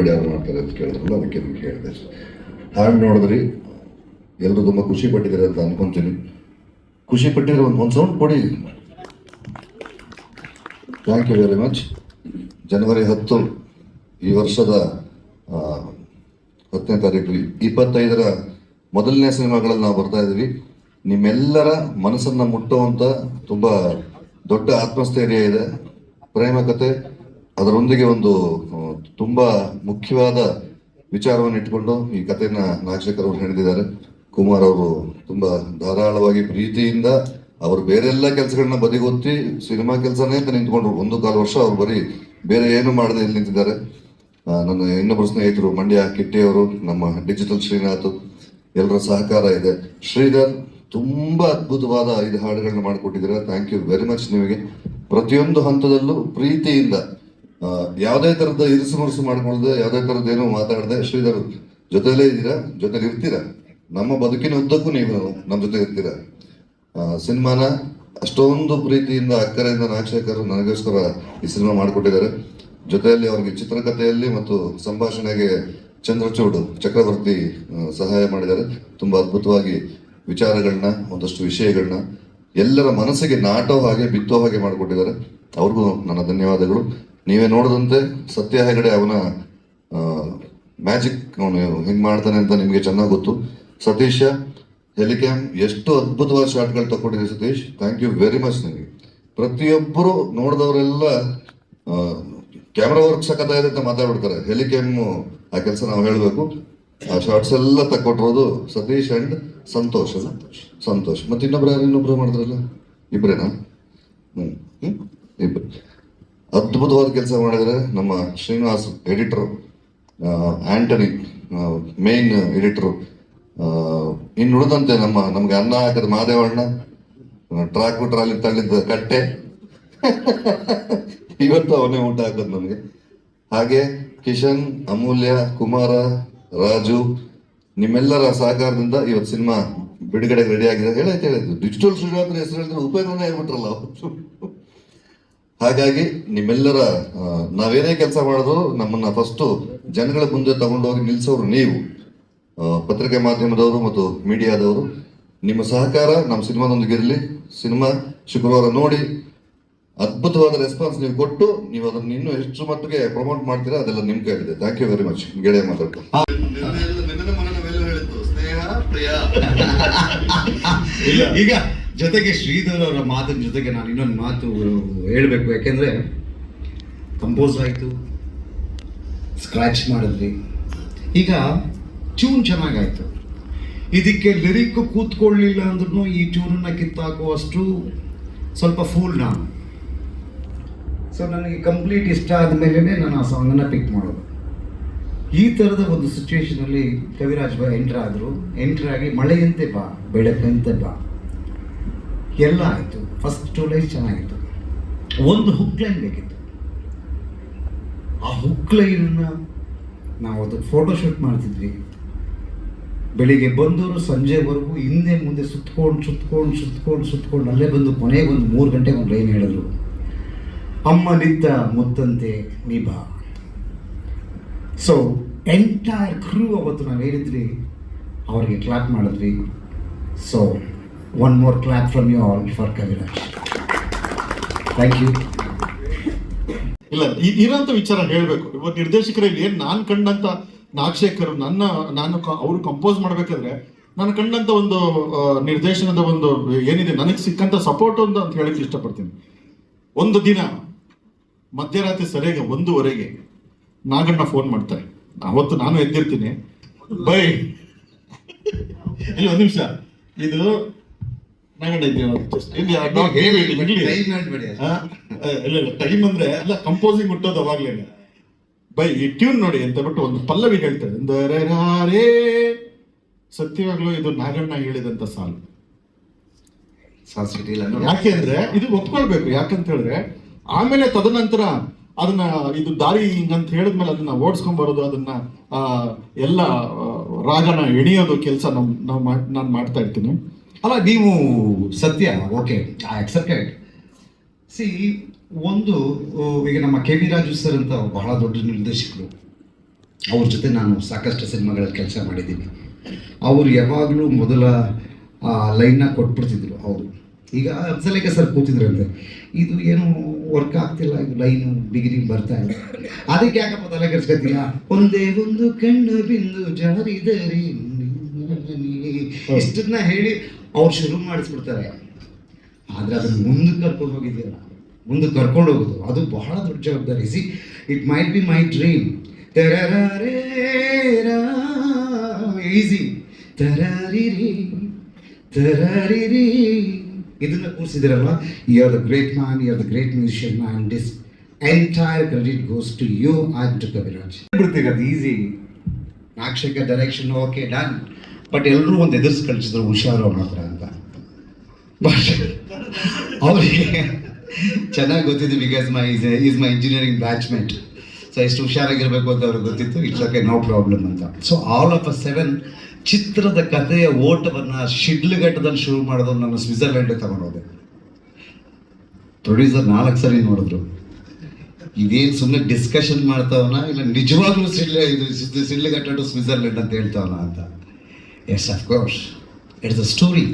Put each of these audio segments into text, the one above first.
ಬೇಡ ಯಾರು ಮಾಡ್ತಾರೆ ಅಂತ ಕೇಳಿದ್ರಲ್ಲ, ಅದಕ್ಕೆ ನಿಮ್ಗೆ ಹೇಳಿದೆ ಹಾಡು ನೋಡಿದ್ರಿ ಎಲ್ಲರೂ ತುಂಬ ಖುಷಿ ಪಟ್ಟಿದ್ದಾರೆ ಅಂತ ಅನ್ಕೊಂತೀನಿ. ಖುಷಿ ಪಟ್ಟಿದ್ರೆ ಒಂದು ಒಂದು ಸೌಂಡ್ ಕೊಡಿ. ಥ್ಯಾಂಕ್ ಯು ವೆರಿ ಮಚ್ ಜನವರಿ ಹತ್ತು, ಈ ವರ್ಷದ ಹತ್ತನೇ ತಾರೀಕು, ಇಪ್ಪತ್ತೈದರ ಮೊದಲನೇ ಸಿನಿಮಾಗಳಲ್ಲಿ ನಾವು ಬರ್ತಾ ಇದ್ದೀವಿ. ನಿಮ್ಮೆಲ್ಲರ ಮನಸ್ಸನ್ನ ಮುಟ್ಟುವಂತ ತುಂಬಾ ದೊಡ್ಡ ಆತ್ಮಸ್ಥೈರ್ಯ ಇದೆ. ಪ್ರೇಮ ಕತೆ, ಅದರೊಂದಿಗೆ ಒಂದು ತುಂಬಾ ಮುಖ್ಯವಾದ ವಿಚಾರವನ್ನು ಇಟ್ಟುಕೊಂಡು ಈ ಕಥೆಯನ್ನ ನಾಗಶೇಖರ್ ಅವರು ಹೇಳಿದ್ದಾರೆ. ಕುಮಾರ್ ಅವರು ತುಂಬಾ ಧಾರಾಳವಾಗಿ ಪ್ರೀತಿಯಿಂದ ಅವರು ಬೇರೆಲ್ಲ ಕೆಲಸಗಳನ್ನ ಬದಿಗೊತ್ತಿ ಸಿನಿಮಾ ಕೆಲಸನೇ ಅಂತ ನಿಂತ್ಕೊಂಡ್ರು. ಒಂದು ಕಾಲು ವರ್ಷ ಅವ್ರು ಬರೀ ಬೇರೆ ಏನು ಮಾಡದೆ ಇಲ್ಲಿ ನಿಂತಿದ್ದಾರೆ. ನನ್ನ ಇನ್ನೊಬ್ಬರು ಸ್ನೇಹಿತರು ಮಂಡ್ಯ ಕಿಟ್ಟಿ ಅವರು ನಮ್ಮ ಡಿಜಿಟಲ್ ಶ್ರೀನಾಥ್ ಎಲ್ಲರ ಸಹಕಾರ ಇದೆ. ಶ್ರೀಧರ್ ತುಂಬಾ ಅದ್ಭುತವಾದ ಐದು ಹಾಡುಗಳನ್ನ ಮಾಡಿಕೊಟ್ಟಿದ್ದೀರಾ. ಥ್ಯಾಂಕ್ ಯು ವೆರಿ ಮಚ್ ನಿಮಗೆ. ಪ್ರತಿಯೊಂದು ಹಂತದಲ್ಲೂ ಪ್ರೀತಿಯಿಂದ ಯಾವುದೇ ತರದ ಇರಿಸು ಮುರುಸು ಮಾಡ್ಕೊಳ್ಳದೆ, ಯಾವುದೇ ತರದ್ದೇನು ಮಾತಾಡದೆ ಶ್ರೀಧರ್ ಜೊತೆಲೇ ಇದ್ದೀರಾ? ಜೊತೆಲಿ ಇರ್ತೀರಾ? ನಮ್ಮ ಬದುಕಿನ ಉದ್ದಕ್ಕೂ ನೀವು ನಮ್ಮ ಜೊತೆ ಇರ್ತೀರಾ? ಸಿನಿಮಾನ ಅಷ್ಟೊಂದು ಪ್ರೀತಿಯಿಂದ, ಅಕ್ಕರೆಯಿಂದ ನಾಗಶೇಖರ್ ನನಗೋಸ್ಕರ ಈ ಸಿನಿಮಾ ಮಾಡಿಕೊಟ್ಟಿದ್ದಾರೆ. ಜೊತೆಯಲ್ಲಿ ಅವ್ರಿಗೆ ಚಿತ್ರಕಥೆಯಲ್ಲಿ ಮತ್ತು ಸಂಭಾಷಣೆಗೆ ಚಂದ್ರಚೂಡ್, ಚಕ್ರವರ್ತಿ ಸಹಾಯ ಮಾಡಿದ್ದಾರೆ. ತುಂಬಾ ಅದ್ಭುತವಾಗಿ ವಿಚಾರಗಳನ್ನ, ಒಂದಷ್ಟು ವಿಷಯಗಳನ್ನ ಎಲ್ಲರ ಮನಸ್ಸಿಗೆ ನಾಟೋ ಹಾಗೆ, ಬಿತ್ತೋ ಹಾಗೆ ಮಾಡಿಕೊಟ್ಟಿದ್ದಾರೆ. ಅವ್ರಿಗೂ ನನ್ನ ಧನ್ಯವಾದಗಳು. ನೀವೇ ನೋಡಿದಂತೆ ಸತ್ಯ ಹೆಗಡೆ ಅವನ ಮ್ಯಾಜಿಕ್ ಅವನು ಹೆಂಗೆ ಮಾಡ್ತಾನೆ ಅಂತ ನಿಮಗೆ ಚೆನ್ನಾಗಿ ಗೊತ್ತು. ಸತೀಶ ಹೆಲಿಕ್ಯಾಮ್ ಎಷ್ಟು ಅದ್ಭುತವಾದ ಶಾಟ್ಗಳು ತಗೊಂಡಿದೆ Satish. Thank you very much ನಿಮಗೆ. ಪ್ರತಿಯೊಬ್ಬರು ನೋಡಿದವರೆಲ್ಲ ಕ್ಯಾಮ್ರಾ ವರ್ಕ್ ಸಖತ್ತಾಗಿದೆ ಅಂತ ಮಾತಾಡ್ಬಿಡ್ತಾರೆ. ಹೆಲಿಕ್ಯಾಮ್ ಆ ಕೆಲಸ ನಾವು ಹೇಳಬೇಕು. ಆ ಶಾರ್ಟ್ಸ್ ಎಲ್ಲ ತಕ್ಕೊಟ್ಟಿರೋದು ಸತೀಶ್ ಅಂಡ್ ಸಂತೋಷ್ ಸಂತೋಷ್. ಮತ್ತೆ ಇನ್ನೊಬ್ರು ಯಾರು, ಇನ್ನೊಬ್ರು ಮಾಡಿದ್ರಲ್ಲ ಇಬ್ರೇನಾ? ಹ್ಞೂ ಇಬ್ರು. ಅದ್ಭುತವಾದ ಕೆಲಸ ಮಾಡಿದರೆ ನಮ್ಮ Srinivas editor Antony main editor ಇನ್ನು ಉಳಿದಂತೆ ನಮ್ಮ, ನಮಗೆ ಅನ್ನ ಹಾಕದ ಮಹಾದೇವಣ್ಣ ಟ್ರಾಕ್ ಅಲ್ಲಿ ತಳ್ಳಿದ್ದ ಕಟ್ಟೆ. ಇವತ್ತು ಅವನೇ ಊಟ ಹಾಕೋದು ನಮಗೆ. ಹಾಗೆ ಕಿಶನ್, ಅಮೂಲ್ಯ, ಕುಮಾರ, ರಾಜು, ನಿಮ್ಮೆಲ್ಲರ ಸಹಕಾರದಿಂದ ಇವತ್ತು ಸಿನಿಮಾ ಬಿಡುಗಡೆಗೆ ರೆಡಿ ಆಗಿದೆ. ಹೇಳೈತೆ ಹೇಳಿದ್ರು ಡಿಜಿಟಲ್ ಅಂದ್ರೆ ಹೆಸರು ಹೇಳಿದ್ರೆ ಉಪೇಂದ್ರನೇ ಹೇಳ್ಬಿಟ್ರಲ್ಲ ಹಾಗಾಗಿ ನಿಮ್ಮೆಲ್ಲರ ನಾವೇನೇ ಕೆಲಸ ಮಾಡೋದು ನಮ್ಮನ್ನ ಫಸ್ಟ್ ಜನಗಳ ಮುಂದೆ ತಗೊಂಡೋಗಿ ನಿಲ್ಸೋರು ನೀವು. ಪತ್ರಿಕೆ ಮಾಧ್ಯಮದವರು ಮತ್ತು ಮೀಡಿಯಾದವರು. ನಿಮ್ಮ ಸಹಕಾರ ನಮ್ಮ ಸಿನಿಮಾದೊಂದಿಗೆ ಇರಲಿ. ಸಿನಿಮಾ ಶುಕ್ರವಾರ ನೋಡಿ ಅದ್ಭುತವಾದ ರೆಸ್ಪಾನ್ಸ್ ನೀವು ಕೊಟ್ಟು ನೀವು ಅದನ್ನ ಇನ್ನೂ ಹೆಚ್ಚು ಮಟ್ಟಿಗೆ ಪ್ರಮೋಟ್ ಮಾಡ್ತೀರಾ ಅದೆಲ್ಲ ನಿಮ್ ಕೈಲಿದೆ ಥ್ಯಾಂಕ್ ಯು ವೆರಿ ಮಚ್ ಗೆಳೆಯ ಮಾತಾಡ್ತು ಸ್ನೇಹ ಪ್ರಿಯ. ಈಗ ಜೊತೆಗೆ ಶ್ರೀಧರ್ ಅವರ ಮಾತಿನ ಜೊತೆಗೆ ನಾನು ಇನ್ನೊಂದು ಮಾತು ಹೇಳಬೇಕು. ಯಾಕೆಂದರೆ ಕಂಪೋಸ್ ಆಯಿತು ಸ್ಕ್ರಾಚ್ ಮಾಡಿದ್ವಿ. ಈಗ ಟ್ಯೂನ್ ಚೆನ್ನಾಗಾಯಿತು. ಇದಕ್ಕೆ ಲಿರಿಕ್ ಕೂತ್ಕೊಳ್ಳಿಲ್ಲ ಅಂದ್ರೂ ಈ ಟ್ಯೂನನ್ನ ಕಿತ್ತಾಕುವಷ್ಟು ಸ್ವಲ್ಪ ಫೂಲ್ ನಾನು. ಸೊ ನನಗೆ ಕಂಪ್ಲೀಟ್ ಇಷ್ಟ ಆದಮೇಲೆ ನಾನು ಆ ಸಾಂಗನ್ನು ಪಿಕ್ ಮಾಡೋದು. ಈ ಥರದ ಒಂದು ಸಿಚುವೇಶನಲ್ಲಿ ಕವಿರಾಜ್ ಬಾ ಎಂಟ್ರ್ ಆದರು. ಎಂಟ್ರ್ ಆಗಿ ಮಳೆಯಂತೆ ಬಾ, ಬೆಳಕಂತೆ ಬಾ. ಎಲ್ಲ ಆಯಿತು. ಫಸ್ಟ್ ಟೂ ಲೈಫ್ ಚೆನ್ನಾಗಿತ್ತು. ಒಂದು ಹುಕ್ ಲೈನ್ ಬೇಕಿತ್ತು. ಆ ಹುಕ್ ಲೈನನ್ನು ನಾವು ಅದು ಫೋಟೋಶೂಟ್ ಮಾಡ್ತಿದ್ವಿ. ಬೆಳಿಗ್ಗೆ ಬಂದವರು ಸಂಜೆವರೆಗೂ ಹಿಂದೆ ಮುಂದೆ ಸುತ್ಕೊಂಡು ಸುತ್ತಕೊಂಡು ಸುತ್ಕೊಂಡು ಸುತ್ಕೊಂಡು ಅಲ್ಲೇ ಬಂದು ಕೊನೆಗೆ ಒಂದು ಮೂರು ಗಂಟೆಗೆ ಒಂದು ಲೈನ್ ಹೇಳಿದ್ರು. ಅಮ್ಮ ನಿದ್ದ ಮುತ್ತಂತೆ ನೀ ಬಾ. ಸೊ ಎಂಟೈರ್ ಕ್ರೂ ಅವತ್ತು ನಾವು ಹೇಳಿದ್ವಿ, ಅವ್ರಿಗೆ ಕ್ಲಾಪ್ ಮಾಡಿದ್ವಿ. So one more clap from you all for Kaviraj. Thank you ಇಲ್ಲ ಇರೋಂಥ ವಿಚಾರ ಹೇಳಬೇಕು. ಇವತ್ತು ನಿರ್ದೇಶಕರಲ್ಲಿ ಏನು ನಾನು ಕಂಡಂತ ನಾಗಶೇಖರ್, ನನ್ನ, ನಾನು ಅವರು ಕಂಪೋಸ್ ಮಾಡಬೇಕಾದ್ರೆ ನಾನು ಕಂಡಂತ ಒಂದು ನಿರ್ದೇಶನದ ಒಂದು ಏನಿದೆ, ನನಗೆ ಸಿಕ್ಕಂತ ಸಪೋರ್ಟ್ ಒಂದು ಅಂತ ಹೇಳಕ್ ಇಷ್ಟಪಡ್ತೀನಿ. ಒಂದು ದಿನ ಮಧ್ಯರಾತ್ರಿ ಸರಿಯಾಗಿ ಒಂದೂವರೆಗೆ ನಾಗಣ್ಣ ಫೋನ್ ಮಾಡ್ತಾರೆ. ಅವತ್ತು ನಾನು ಎದ್ದಿರ್ತೀನಿ. ಬೈ. ಇಲ್ಲ, ಒಂದು ನಿಮಿಷ. ಇದು Just ಇಲ್ಲಿ ಇಲ್ಲಿ. ಆ, ಇಲ್ಲ ಇಲ್ಲ ಟೈಮ್ ಅಂದ್ರೆ ಅಲ್ಲ ಕಂಪೋಸಿಂಗ್ ಹುಟ್ಟೋದು ಅವಾಗ್ಲೇನೆ ಬೈ ಈ ಟ್ಯೂನ್ ನೋಡಿ ಅಂತ ಬಿಟ್ಟು ಒಂದು ಪಲ್ಲವಿ ಹೇಳ್ತಾರೆ ರೇ ಸತ್ಯವಾಗ್ಲೂ ಇದು ನಾಗಣ್ಣ ಹೇಳಿದಂತ ಸಾಲು. ಸಾಸಿಟಿ ಇಲ್ಲ ಯಾಕೆ ಅಂದ್ರೆ ಇದು ಒಪ್ಕೊಳ್ಬೇಕು ಯಾಕಂತ ಹೇಳಿದ್ರೆ ಆಮೇಲೆ ತದನಂತರ ಅದನ್ನ ಇದು ದಾರಿ ಹಿಂಗಂತ ಹೇಳಿದ್ಮೇಲೆ ಅದನ್ನ ಓಡಿಸ್ಕೊಂಡ್ ಬರೋದು ಅದನ್ನ ಎಲ್ಲ ರಾಗನ ಎಣಿಯೋದು ಕೆಲಸ ನಮ್ ನಾವು ನಾನು ಮಾಡ್ತಾ ಇರ್ತೀನಿ. ಅಲ್ಲ ನೀವು ಸತ್ಯ ಓಕೆ ಐ ಅಕ್ಸೆಪ್ಟೆಡ್ ಸಿ ಒಂದು ಈಗ ನಮ್ಮ ಕೆ ವಿ ರಾಜು ಸರ್ ಅಂತ ಬಹಳ ದೊಡ್ಡ ನಿರ್ದೇಶಕರು. ಅವ್ರ ಜೊತೆ ನಾನು ಸಾಕಷ್ಟು ಸಿನಿಮಾಗಳಲ್ಲಿ ಕೆಲಸ ಮಾಡಿದ್ದೀನಿ. ಅವರು ಯಾವಾಗಲೂ ಮೊದಲ ಲೈನ್ನ ಕೊಟ್ಬಿಡ್ತಿದ್ರು ಅವರು. ಈಗ ಅಫ್ಸಲೇಖ ಸರ್ ಕೂತಿದ್ರಂತೆ. ಇದು ಏನು ವರ್ಕ್ ಆಗ್ತಿಲ್ಲ ಇದು ಲೈನು ಬಿಗಿನಿಂಗ್ ಬರ್ತಾ ಇಲ್ಲ. ಅದಕ್ಕೆ ಯಾಕಪ್ಪ ತಲೆ ಕೆಡ್ಸ್ಕೊತೀಯ ಒಂದೇ ಒಂದು ಕಣ್ಣು ಬಿಂದು ಜಾರಿದರೆ. ಇಷ್ಟನ್ನ ಹೇಳಿ ಅವ್ರು ಶುರು ಮಾಡಿಸ್ಬಿಡ್ತಾರೆ. ಆದರೆ ಅದನ್ನ ಮುಂದಕ್ಕೆ ಕರ್ಕೊಂಡು ಹೋಗಿದ್ದೀರ? ಮುಂದಕ್ಕೆ ಕರ್ಕೊಂಡು ಹೋಗೋದು. ಅದು ಬಹಳ ದೊಡ್ಡ ಜವಾಬ್ದಾರಿ. See it might be my dream easy ತರರಿರಿ ತರಾರಿರಿ. ಇದನ್ನ ಕೂರಿಸಿದಿರಲ್ಲ you are the great man you are the great musician man this entire credit goes to you and to Kaviraj ಬಿಡ್ತೀರ ಅದು ಈಸಿ ನಾಕ್ಷಕ ಡೈರೆಕ್ಷನ್ ಓಕೆ ಡನ್ ಬಟ್ ಎಲ್ಲರೂ ಒಂದು ಎದುರಿಸಿ ಕಳಿಸಿದ್ರು ಹುಷಾರು ಹತ್ರ ಅಂತ. ಬಟ್ ಅವರಿಗೆ ಚೆನ್ನಾಗಿ ಗೊತ್ತಿತ್ತು because my is is my engineering batchmate so ಎಷ್ಟು ಹುಷಾರಾಗಿರಬೇಕು ಅಂತ ಅವ್ರಿಗೆ ಗೊತ್ತಿತ್ತು ಇಟ್ಸ್ ಓಕೆ ನೋ ಪ್ರಾಬ್ಲಮ್ ಅಂತ. So all of a seven ಚಿತ್ರದ ಕಥೆಯ ಓಟವನ್ನು ಶಿಡ್ಲಘಟ್ಟದಲ್ಲಿ ಶುರು ಮಾಡೋದು ನಾನು ಸ್ವಿಟ್ಜರ್ಲೆಂಡ್ ತಗೊಂಡೋದೆ. ಪ್ರೊಡ್ಯೂಸರ್ ನಾಲ್ಕು ಸರಿ ನೋಡಿದ್ರು. ಇದೇನು ಸುಮ್ಮನೆ ಡಿಸ್ಕಷನ್ ಮಾಡ್ತಾವನ ಇಲ್ಲ ನಿಜವಾಗ್ಲೂ ಸಿಡ್ಲೆ ಇದು ಸಿಡ್ಲು ಟು ಸ್ವಿಟ್ಜರ್ಲೆಂಡ್ ಅಂತ ಹೇಳ್ತಾವನ ಅಂತ. Yes of course it's a story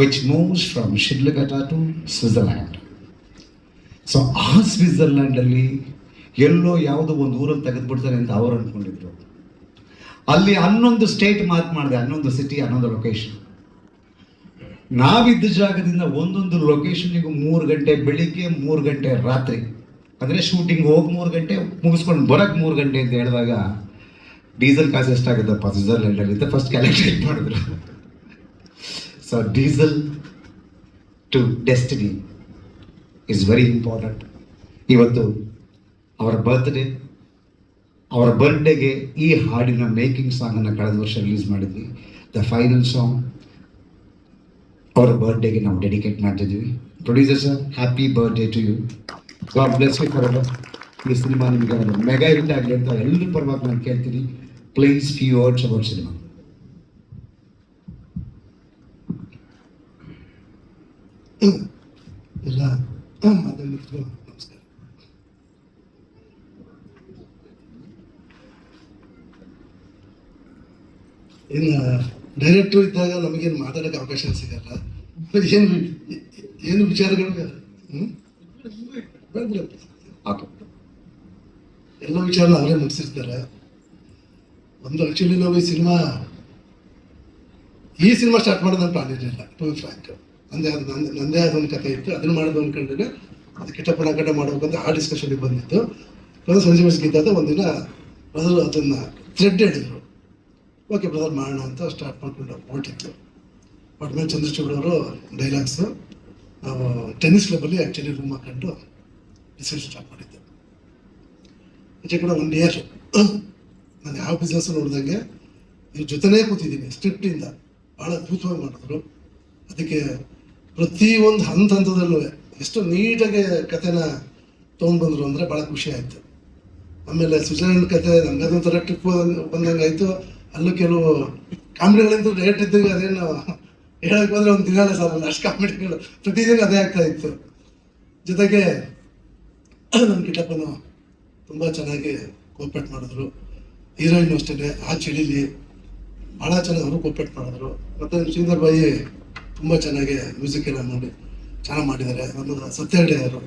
which moves from Shidlagata to Switzerland. So ಆ ಸ್ವಿಟ್ಜರ್ಲ್ಯಾಂಡಲ್ಲಿ ಎಲ್ಲೋ ಯಾವುದೋ ಒಂದು ಊರಲ್ಲಿ ತೆಗೆದುಬಿಡ್ತಾರೆ ಅಂತ ಅವ್ರು ಅಂದ್ಕೊಂಡಿದ್ರು ಅಲ್ಲಿ ಹನ್ನೊಂದು ಸ್ಟೇಟ್ ಮಾರ್ಕ್ ಮಾಡಿದೆ, ಹನ್ನೊಂದು ಸಿಟಿ ಹನ್ನೊಂದು ಲೊಕೇಶನ್ ನಾವಿದ್ದ ಜಾಗದಿಂದ ಒಂದೊಂದು ಲೊಕೇಶನಿಗೂ ಮೂರು ಗಂಟೆ ಬೆಳಿಗ್ಗೆ, ಮೂರು ಗಂಟೆ ರಾತ್ರಿ. ಅಂದರೆ ಶೂಟಿಂಗ್ ಹೋಗಿ ಮೂರು ಗಂಟೆ, ಮುಗಿಸ್ಕೊಂಡು ಬರೋಕ್ಕೆ ಮೂರು ಗಂಟೆ ಅಂತ ಹೇಳಿದಾಗ ಡೀಸೆಲ್ ಕಾಸು ಎಷ್ಟಾಗುತ್ತಪ್ಪ ಸ್ವಿಟ್ಜರ್ಲೆಂಡಲ್ಲಿ ಅಂತ ಫಸ್ಟ್ ಕ್ಯಾಲ್ಕುಲೇಟ್ ಮಾಡಿದ್ರು. So diesel to destiny is very important ಇವತ್ತು ಅವರ ಬರ್ತ್ಡೇ ಅವರ ಬರ್ತ್ಡೇಗೆ ಈ ಹಾಡಿನ ಮೇಕಿಂಗ್ ಸಾಂಗನ್ನು ಕಳೆದ ವರ್ಷ ರಿಲೀಸ್ ಮಾಡಿದ್ವಿ. ದ ಫೈನಲ್ ಸಾಂಗ್ ಅವರ ಬರ್ತ್ಡೇಗೆ ನಾವು ಡೆಡಿಕೇಟ್ ಮಾಡ್ತಿದ್ವಿ. Producer sir happy birthday to you God bless you for ಈ ಸಿನಿಮಾ ನಿಮಗೆ ಮೆಗಾ ಹಿಟ್ ಆಗಲಿ ಅಂತ ಎಲ್ಲರೂ ಪರವಾಗಿ ನಾನು ಕೇಳ್ತೀನಿ. Please few words about cinema. ಎಲ್ಲ ಮಾತಾಡಿದ್ರು ನಮಸ್ಕಾರ ಇನ್ನು ಡೈರೆಕ್ಟ್ರು ಇದ್ದಾಗ ನಮಗೇನು ಮಾತಾಡೋಕ್ಕೆ ಅವಕಾಶ ಸಿಗಲ್ಲ. ಏನು ಏನು ವಿಚಾರಗಳು. ಓಕೆ ಎಲ್ಲ ವಿಚಾರ ಅವರೇ ಮುಗಿಸಿರ್ತಾರೆ. ಒಂದು ಆ್ಯಕ್ಚುಲಿ ನಾವು ಈ ಸಿನಿಮಾ ಈ ಸಿನಿಮಾ ಸ್ಟಾರ್ಟ್ ಮಾಡೋದು ಪ್ಲಾನ್ ಇರಲಿಲ್ಲ ಟು ಫ್ರಾಂಕ್ ನಂದೇ ಆದ ನಂದು ನಂದೇ ಆದ ಒಂದು ಕಥೆ ಇತ್ತು. ಅದನ್ನು ಮಾಡೋದು ಅಂದ್ಕೊಂಡ್ರೆ ಅದು ಕಿಟ್ಟಪ್ಪನ ಕಡೆ ಮಾಡಬೇಕಂತ ಆ ಡಿಸ್ಕಷನ್ಗೆ ಬಂದಿತ್ತು. ಅದು ಸಂಜೆ ಗೀತಾದ ಒಂದಿನ ಬ್ರದರ್ ಅದನ್ನು ಥ್ರೆಡ್ ಹೇಳಿದರು. ಓಕೆ ಬ್ರದರ್ ಮಾಡೋಣ ಅಂತ ಸ್ಟಾರ್ಟ್ ಮಾಡ್ಕೊಂಡು ಹೊರಟಿತ್ತು. ಒಟ್ಮೇಲೆ ಚಂದ್ರಚೂಡ್ ಅವರು ಡೈಲಾಗ್ಸು ನಾವು ಟೆನ್ನಿಸ್ ಕ್ಲಬ್ಬಲ್ಲಿ ಆ್ಯಕ್ಚುಲಿ ರೂಮ್ ಹಾಕೊಂಡು ಡಿಸ್ಕಷನ್ ಸ್ಟಾರ್ಟ್ ಮಾಡಿದ್ದೆ. ಈಚೆ ಕೂಡ ಒನ್ ಇಯರ್ ನಾನು ಯಾವ ಬಿಸ್ನೆಸ್ ನೋಡಿದಂಗೆ ಇವ್ರ ಜೊತೆನೇ ಕೂತಿದ್ದೀನಿ ಸ್ಟ್ರಿಪ್ಟಿಂದ ಭಾಳ ಅದ್ಭುತವಾಗಿ ಮಾಡಿದ್ರು ಅದಕ್ಕೆ ಪ್ರತಿ ಒಂದು ಹಂತ ಹಂತದಲ್ಲೂ ಎಷ್ಟು ನೀಟಾಗಿ ಕಥೆನ ತೊಗೊಂಡ್ಬಂದ್ರು ಅಂದರೆ ಭಾಳ ಖುಷಿ ಆಯಿತು. ಆಮೇಲೆ ಸ್ವಿಟ್ಜರ್ಲೆಂಡ್ ಕತೆ ನಂಗೆ ಅದೊಂಥರ ಟ್ರಿಪ್ ಬಂದಂಗೆ ಆಯಿತು ಅಲ್ಲೂ ಕೆಲವು ಕಾಮಿಡಿಗಳಿಂದ ರೇಟ್ ಇದ್ದಾಗ ಅದೇನು ಹೇಳಕ್ಕೆ ಬಂದರೆ ಒಂದು ದಿನ ಸರ್ ಅಷ್ಟು ಕಾಮಿಡಿಗಳು. ಪ್ರತಿದಿನ ಅದೇ ಆಗ್ತಾ ಇತ್ತು. ಜೊತೆಗೆ ನಮ್ಮ ಕಿಟಪ್ಪನು ತುಂಬ ಚೆನ್ನಾಗಿ ಕೋಪರೇಟ್ ಮಾಡಿದ್ರು. ಹೀರೋಯಿನ್ ಅಷ್ಟೇ ಆ ಚಳಿಲಿ ಭಾಳ ಚೆನ್ನಾಗಿ ಅವರು ಕೋಪರೇಟ್ ಮಾಡಿದ್ರು. ಮತ್ತು ಶ್ರೀಧರ್ ಬಾಯಿ ತುಂಬ ಚೆನ್ನಾಗಿ ಮ್ಯೂಸಿಕ್ ಎಲ್ಲ ಮಾಡಿ, ಚೆನ್ನಾಗಿ ಮಾಡಿದ್ದಾರೆ. ನಮ್ಮ ಸತ್ಯಹಳ್ಳಿ ಅವರು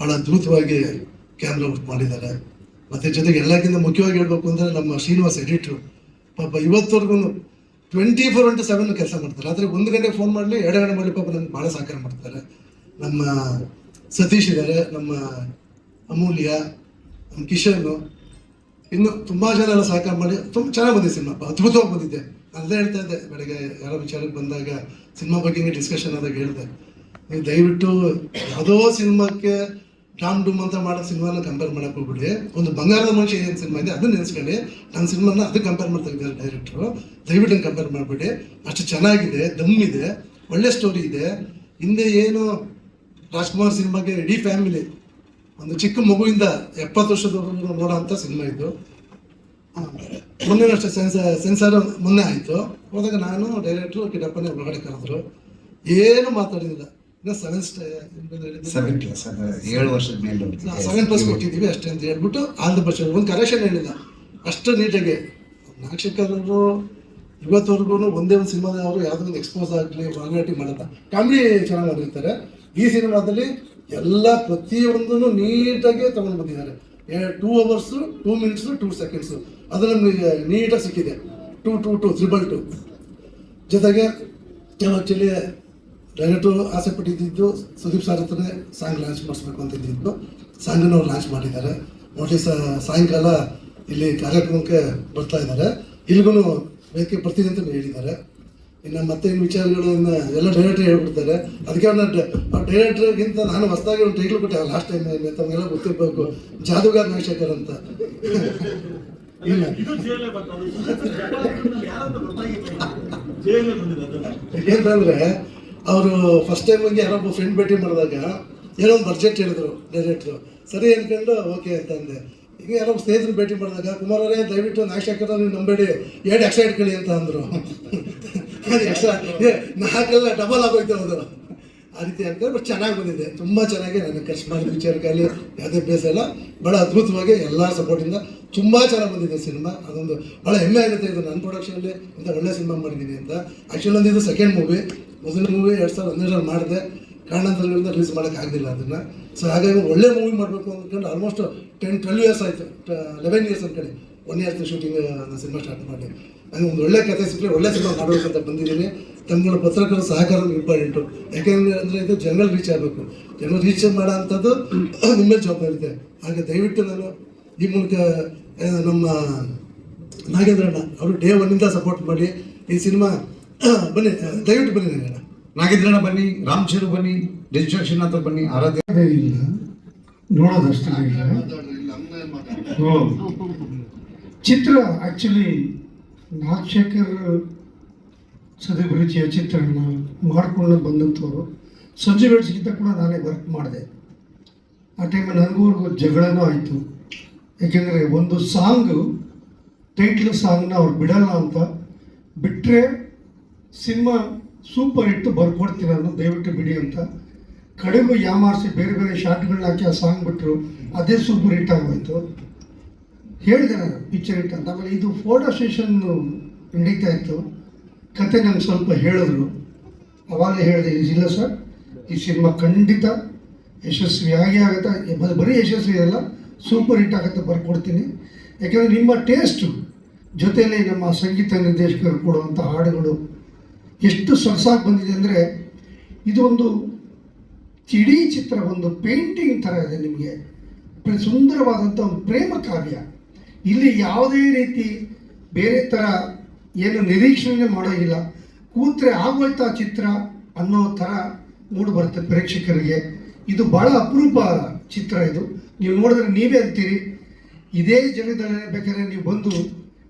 ಭಾಳ ಅದ್ಭುತವಾಗಿ ಕ್ಯಾಮ್ರಾ ವರ್ಕ್ ಮಾಡಿದ್ದಾರೆ. ಮತ್ತು ಜೊತೆಗೆ ಎಲ್ಲಕ್ಕಿಂತ ಮುಖ್ಯವಾಗಿ ಹೇಳಬೇಕು ಅಂದರೆ ನಮ್ಮ ಶ್ರೀನಿವಾಸ್ ಎಡಿಟ್ರು ಪಾಪ ಇವತ್ತವರೆಗೂ ಟ್ವೆಂಟಿ ಫೋರ್ ಇಂಟು ಸೆವೆನ್ ಕೆಲಸ ಮಾಡ್ತಾರೆ. ಆದರೆ ಒಂದು ಗಂಟೆಗೆ ಫೋನ್ ಮಾಡಲಿ, ಎರಡು ಗಂಟೆ ಮಾಡಲಿ ಪಾಪ ನನಗೆ ಭಾಳ ಸಹಕಾರ ಮಾಡ್ತಾರೆ. ನಮ್ಮ ಸತೀಶ್ ಇದ್ದಾರೆ ನಮ್ಮ ಅಮೂಲ್ಯ, ನಮ್ಮ ಕಿಶನ್ ಇನ್ನು ತುಂಬಾ ಜನ ಎಲ್ಲ ಸಹಕಾರ ಮಾಡಿ, ತುಂಬ ಚೆನ್ನಾಗಿ ಬಂದಿದೆ ಸಿನಿಮಾ ಅದ್ಭುತವಾಗಿ ಬಂದಿದೆ. ಅಲ್ಲದೆ ಹೇಳ್ತಾ ಇದ್ದೆ, ಬೆಳಗ್ಗೆ ಯಾರೋ ವಿಚಾರಕ್ಕೆ ಬಂದಾಗ, ಸಿನಿಮಾ ಬಗ್ಗೆ ಡಿಸ್ಕಷನ್ ಆದಾಗ ಹೇಳಿದೆ. ನೀವು ದಯವಿಟ್ಟು ಯಾವುದೋ ಸಿನಿಮಾಕ್ಕೆ ಡಾಮ್ ಡುಮ್ ಅಂತ ಮಾಡೋ ಸಿನಿಮಾನ ಕಂಪೇರ್ ಮಾಡಕ್ ಹೋಗ್ಬಿಡಿ. ಒಂದು ಬಂಗಾರದ ಮನುಷ್ಯ ಏನು ಸಿನಿಮಾ ಇದೆ, ಅದನ್ನ ನೆನೆಸ್ಕೊಳ್ಳಿ. ನನ್ನ ಸಿನಿಮಾನ ಅದಕ್ಕೆ ಕಂಪೇರ್ ಮಾಡ್ತಾ ಇದ್ದಾರೆ ಡೈರೆಕ್ಟ್ರು ದಯವಿಟ್ಟು ಕಂಪೇರ್ ಮಾಡಿಬಿಡಿ. ಅಷ್ಟು ಚೆನ್ನಾಗಿದೆ ದಮ್ ಇದೆ ಒಳ್ಳೆ ಸ್ಟೋರಿ ಇದೆ. ಹಿಂದೆ ಏನು ರಾಜ್ಕುಮಾರ್ ಸಿನಿಮಾಗೆ ಇಡೀ ಫ್ಯಾಮಿಲಿ ಒಂದು ಚಿಕ್ಕ ಮಗುವಿಂದ ಎಪ್ಪತ್ತು ವರ್ಷದವರೆಗೂ ನೋಡೋಂಥ ಸಿನಿಮಾ ಇದು. ಆ, ಮೊನ್ನೆ ಅಷ್ಟೇ ಸೆನ್ಸಾರ್ ಸೆನ್ಸಾರ್ ಮೊನ್ನೆ ಆಯಿತು. ಹೋದಾಗ ನಾನು ಡೈರೆಕ್ಟ್ರು ಕಿಡಪ್ಪನೇ ಒಳಗಡೆ ಕರೆದ್ರು. ಏನು ಮಾತಾಡಿಲ್ಲ. ಇನ್ನು ಸೆವೆನ್ ಸೆವೆನ್ ಪ್ಲಸ್ ಏಳು ವರ್ಷದ ಮೇಲೆ ಸೆವೆನ್ ಪ್ಲಸ್ ಕೊಟ್ಟಿದ್ದೀವಿ ಅಷ್ಟೇ ಅಂತ ಹೇಳ್ಬಿಟ್ಟು ಆಂಧ್ರ ಬಸ್ ಒಂದು ಕರೆಕ್ಷನ್ ಹೇಳಿಲ್ಲ. ಅಷ್ಟು ನೀಟಾಗಿ. ನಾಕ್ಷಕರರು ಇವತ್ತವರೆಗೂ ಒಂದೇ ಒಂದು ಸಿನಿಮಾದವರು ಯಾವುದೋ ಒಂದು ಎಕ್ಸ್ಪೋಸ್ ಆಗಲಿ ವಾಲ್ಗಾಟಿ ಮಾಡಲ್ಲ. ಕಾಮಿಡಿ ಚೆನ್ನಾಗಿ ಮಾಡಿರ್ತಾರೆ. ಈ ಸಿನಿಮಾದಲ್ಲಿ ಎಲ್ಲ ಪ್ರತಿಯೊಂದನ್ನು ನೀಟಾಗಿ ತಗೊಂಡು ಬಂದಿದ್ದಾರೆ. Two hours two minutes two seconds ಅದು ನಮಗೆ ನೀಟಾಗಿ ಸಿಕ್ಕಿದೆ. Two two two triple two ಜೊತೆಗೆ ಆ್ಯಕ್ಚುಲಿ ಡೈರೆಕ್ಟರ್ ಆಸೆ ಪಟ್ಟಿದ್ದು ಸುದೀಪ್ ಸರ್ ಹತ್ರನೇ ಸಾಂಗ್ ಲಾಂಚ್ ಮಾಡಿಸ್ಬೇಕು ಅಂತ ಇದ್ದಿದ್ದು. ಸಾಂಗನ್ನು ಅವ್ರು ಲಾಂಚ್ ಮಾಡಿದ್ದಾರೆ. ಮೋಸ್ಟ್ಲಿ ಸಾಯಂಕಾಲ ಇಲ್ಲಿ ಕಾರ್ಯಕ್ರಮಕ್ಕೆ ಬರ್ತಾ ಇದ್ದಾರೆ. ಇಲ್ಲಿಗೂ ವೇದಿಕೆ ಬರ್ತೀನಿ ಅಂತ ಹೇಳಿದ್ದಾರೆ. ಇನ್ನು ಮತ್ತೆ ವಿಚಾರಗಳು ಎಲ್ಲ ಡೈರೆಕ್ಟ್ರ್ ಹೇಳ್ಬಿಡ್ತಾರೆ. ಅದಕ್ಕೆ ಆ ಡೈರೆಕ್ಟ್ರ್ಗಿಂತ ನಾನು ಹೊಸದಾಗಿ ಒಂದು ಟೈಟ್ಲ್ ಕೊಟ್ಟೆ. ಲಾಸ್ಟ್ ಟೈಮ್ ತಮಗೆಲ್ಲ ಗೊತ್ತಿರಬೇಕು. ಜಾದುಗಾರ್ ನಾಗಶೇಖರ್ ಅಂತ. ಇಲ್ಲ. ಏನಂತಂದ್ರೆ ಅವರು ಫಸ್ಟ್ ಟೈಮ್ ಹೋಗಿ ಯಾರೊಬ್ಬ ಫ್ರೆಂಡ್ ಭೇಟಿ ಮಾಡಿದಾಗ ಏನೋ ಒಂದು ಬಡ್ಜೆಟ್ ಹೇಳಿದ್ರು ಡೈರೆಕ್ಟ್ರು ಸರಿ ಅನ್ಕೊಂಡು ಓಕೆ ಅಂತಂದೆ ಈಗ ಯಾರೋ ಸ್ನೇಹಿತರು ಭೇಟಿ ಮಾಡಿದಾಗ ಕುಮಾರ್ ಅವರೇ ದಯವಿಟ್ಟು ನಾಶಕರ ನೀವು ನಂಬೇಡಿ. ಎರಡು ಎಕ್ಸೈಡ್ ಕಳಿ ಅಂತ ಅಂದರು. ಅದು ನಾಲ್ಕೆಲ್ಲ ಡಬಲ್ ಆಗೋಯ್ತು ಅದು ಆ ರೀತಿ ಅಂತ ಬಟ್ ಚೆನ್ನಾಗಿ ಬಂದಿದೆ. ತುಂಬ ಚೆನ್ನಾಗಿ ನನ್ನ ಖರ್ಚು ಮಾಡಿದ ವಿಚಾರಕ್ಕಾಗಲಿ ಯಾವುದೇ ಬೇಸ ಇಲ್ಲ ಭಾಳ ಅದ್ಭುತವಾಗಿ ಎಲ್ಲ ಸಪೋರ್ಟಿಂದ ತುಂಬ ಚೆನ್ನಾಗಿ ಬಂದಿದೆ ಸಿನಿಮಾ. ಅದೊಂದು ಭಾಳ ಹೆಮ್ಮೆ ಆಗುತ್ತೆ ಇದು ನನ್ನ ಪ್ರೊಡಕ್ಷನಲ್ಲಿ ಅಂತ ಒಳ್ಳೆ ಸಿನಿಮಾ ಮಾಡಿದ್ದೀನಿ ಅಂತ. ಆ್ಯಕ್ಚುಲಿ ಒಂದು ಇದು ಸೆಕೆಂಡ್ ಮೂವಿ ಮೊದಲನೇ ಮೂವಿ ಎರಡು ಸಾವಿರದ ಹನ್ನೆರಡರಲ್ಲಿ ಮಾಡಿದೆ. ಕಾರಣಾಂತರಗಳಿಂದ ರಿಲೀಸ್ ಮಾಡೋಕ್ಕಾಗಲಿಲ್ಲ ಅದನ್ನು. ಸೊ ಹಾಗಾಗಿ ಒಳ್ಳೆ ಮೂವಿ ಮಾಡಬೇಕು ಅಂದ್ಕೊಂಡು ಆಲ್ಮೋಸ್ಟ್ ಟೆನ್ ಟ್ವೆಲ್ ಇಯರ್ಸ್ ಆಯಿತು. ಲೆವೆನ್ ಇಯರ್ಸ್ ಅನ್ಕೊಳ್ಳಿ ಒನ್ ಇಯರ್ಸ್ ಶೂಟಿಂಗ್ ನಾನು ಸಿನಿಮಾ ಸ್ಟಾರ್ಟ್ ಮಾಡಿದೆ. ನನಗೆ ಒಂದು ಒಳ್ಳೆ ಕಥೆ ಸಿಕ್ಕರೆ ಒಳ್ಳೆ ಸಿನಿಮಾ ಮಾಡಬೇಕಂತ ಬಂದಿದ್ದೀನಿ. ತಮ್ಮಗಳ ಪತ್ರಕರ್ತರ ಸಹಕಾರ ಇಂಪಾರ್ಟೆಂಟು ಯಾಕೆಂದರೆ ಅಂದರೆ ಇದು ಜನರಲ್ ರೀಚ್ ಆಗಬೇಕು. ಜನರಲ್ ರೀಚ್ ಮಾಡೋ ಅಂಥದ್ದು ನಿಮ್ಮ ಜವಾಬ್ದಾರಿ ಇದೆ ಹಾಗೆ ದಯವಿಟ್ಟು ನಾನು ಈ ಮೂಲಕ ನಮ್ಮ ನಾಗೇಂದ್ರಣ್ಣ ಅವರು ಡೇ ಒನ್ನಿಂದ ಸಪೋರ್ಟ್ ಮಾಡಿ ಈ ಸಿನಿಮಾ ಬನ್ನಿ ದಯವಿಟ್ಟು ಬನ್ನಿ ನಾಗಣ್ಣ ನಾಗೇಂದ್ರಣ್ಣ ಬನ್ನಿ ರಾಮಚೂರು ಬನ್ನಿ ಡಿಸ್ಟ್ರಕ್ಷನ್ ಅಂತ ಬನ್ನಿ ಆರಾಧ್ಯ. ಇಲ್ಲ. ನೋಡೋದಷ್ಟೇ ಇಲ್ಲ ಓ. ಚಿತ್ರ ಆ್ಯಕ್ಚುಲಿ ನಾಗಶೇಖರ್ ಸದಭಿರುಚಿಯ ಚಿತ್ರನ ಮಾಡಿಕೊಂಡು ಬಂದಂಥವ್ರು. ಸಂಜೆ ಬೆಳೆಸಿಗಿಂತ ಕೂಡ ನಾನೇ ವರ್ಕ್ ಮಾಡಿದೆ. ಆ ಟೈಮಲ್ಲಿ ನನಗೂ ಜಗಳನೂ ಆಯಿತು. ಏಕೆಂದರೆ ಒಂದು ಸಾಂಗು ಟೈಟ್ಲ್ ಸಾಂಗ್ನ ಅವ್ರು ಬಿಡಲ್ಲ ಅಂತ ಬಿಟ್ಟರೆ ಸಿನಿಮಾ ಸೂಪರ್ ಹಿಟ್ಟು ಬರ್ಕೊಡ್ತೀನಿ ನಾನು ದಯವಿಟ್ಟು ಬಿಡಿ ಅಂತ. ಕಡೆಗೂ ಯಾಮಾರಿಸಿ ಬೇರೆ ಬೇರೆ ಶಾರ್ಟ್ಗಳನ್ನ ಹಾಕಿ ಆ ಸಾಂಗ್ ಬಿಟ್ಟರು ಅದೇ ಸೂಪರ್ ಹಿಟ್ ಆಗೋಯ್ತು. ಹೇಳಿದೆ ನಾನು ಪಿಕ್ಚರ್ ಅಂತ. ಆಮೇಲೆ ಇದು ಫೋಟೋ ಸೆಷನ್ ನಡೀತಾ ಇತ್ತು. ಕತೆ ನಂಗೆ ಸ್ವಲ್ಪ ಹೇಳಿದ್ರು. ಅವಾಗಲೇ ಹೇಳಿದೆ, ಇಲ್ಲ ಸರ್, ಈ ಸಿನಿಮಾ ಖಂಡಿತ ಯಶಸ್ವಿಯಾಗಿ ಆಗೇ ಆಗುತ್ತೆ. ಬರೀ ಯಶಸ್ವಿ ಅಲ್ಲ ಸೂಪರ್ ಹಿಟ್ ಆಗುತ್ತೆ ಬರ್ಕೊಡ್ತೀನಿ ಯಾಕೆಂದರೆ ನಿಮ್ಮ ಟೇಸ್ಟು ಜೊತೆಯಲ್ಲಿ ನಮ್ಮ ಸಂಗೀತ ನಿರ್ದೇಶಕರು ಕೊಡುವಂಥ ಹಾಡುಗಳು ಎಷ್ಟು ಸೊಗಸಾಗಿ ಬಂದಿದೆ ಅಂದರೆ ಇದೊಂದು ಇಡೀ ಚಿತ್ರ, ಒಂದು ಪೇಂಟಿಂಗ್ ಥರ ಇದೆ ನಿಮಗೆ. ಸುಂದರವಾದಂಥ ಒಂದು ಪ್ರೇಮ ಕಾವ್ಯ. ಇಲ್ಲಿ ಯಾವುದೇ ರೀತಿ ಬೇರೆ ಥರ ಏನು ನಿರೀಕ್ಷಣೆ ಮಾಡೋದಿಲ್ಲ. ಕೂತ್ರೆ ಆಗೋಯ್ತಾ ಚಿತ್ರ ಅನ್ನೋ ಥರ ಮೂಡಿ ಬರುತ್ತೆ ಪ್ರೇಕ್ಷಕರಿಗೆ. ಇದು ಭಾಳ ಅಪರೂಪ ಚಿತ್ರ ಇದು. ನೀವು ನೋಡಿದ್ರೆ ನೀವೇ ಅಂತೀರಿ, ಇದೇ ಜಗದಲ್ಲಿ ಬೇಕಾದ್ರೆ ನೀವು ಬಂದು,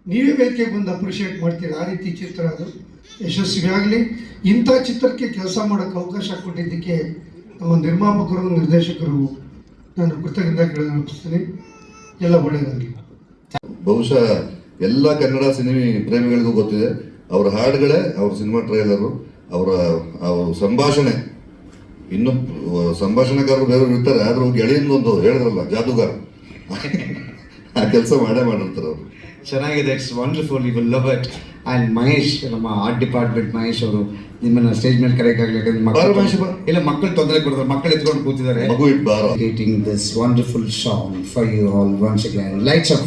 ನೀವೇ ಬೇಕೆ ಬಂದು ಅಪ್ರಿಷಿಯೇಟ್ ಮಾಡ್ತೀರಿ. ಆ ರೀತಿ ಚಿತ್ರ ಅದು. ಯಶಸ್ವಿ ಆಗಲಿ ಇಂಥ ಚಿತ್ರಕ್ಕೆ ಕೆಲಸ ಮಾಡೋಕ್ಕೆ ಅವಕಾಶ ಕೊಟ್ಟಿದ್ದಕ್ಕೆ ನಮ್ಮ ನಿರ್ಮಾಪಕರು, ನಿರ್ದೇಶಕರು ನಾನು ಕೃತಜ್ಞತೆ ಅರ್ಪಿಸ್ತೀನಿ ಎಲ್ಲ ಒಳ್ಳೆಯದಾಗಲಿ. ಬಹುಶಃ ಎಲ್ಲ ಕನ್ನಡ ಸಿನಿಮಾ ಪ್ರೇಮಿಗಳಿಗೂ ಗೊತ್ತಿದೆ. ಅವ್ರ ಹಾಡುಗಳೇ ಅವ್ರ ಸಿನಿಮಾ ಟ್ರೈಲರು ಅವರ ಅವ್ರ ಸಂಭಾಷಣೆ. ಇನ್ನು ಸಂಭಾಷಣೆಗಾರರು ಬೇರೆ ಇರ್ತಾರೆ ಆದ್ರೂ ಗೆಳೆಯಿಂದೊಂದು ಹೇಳಿದ್ರಲ್ಲ ಜಾದೂಗಾರ. ಆ ಕೆಲಸ ಮಾಡೇ ಮಾಡಿರ್ತಾರೆ ಅವರು. ಚೆನ್ನಾಗಿದೆ it's wonderful you will love it and Mahesh ನಮ್ಮ ಆರ್ಟ್ ಡಿಪಾರ್ಟ್ಮೆಂಟ್ ಮಹೇಶ್ ಅವರು ನಿಮ್ಮನ್ನ ಸ್ಟೇಜ್ ಮೇಲೆ ಕರೆಕ್ಟ್ ಬಾ. ಇಲ್ಲ ಮಕ್ಕಳು ತೊಂದರೆ ಕೊಡ್ತಾರೆ ಮಕ್ಕಳು ಎತ್ಕೊಂಡು ಕೂತಿದ್ದಾರೆ. ಮಗು it wonderful song for you all once again. Lights up.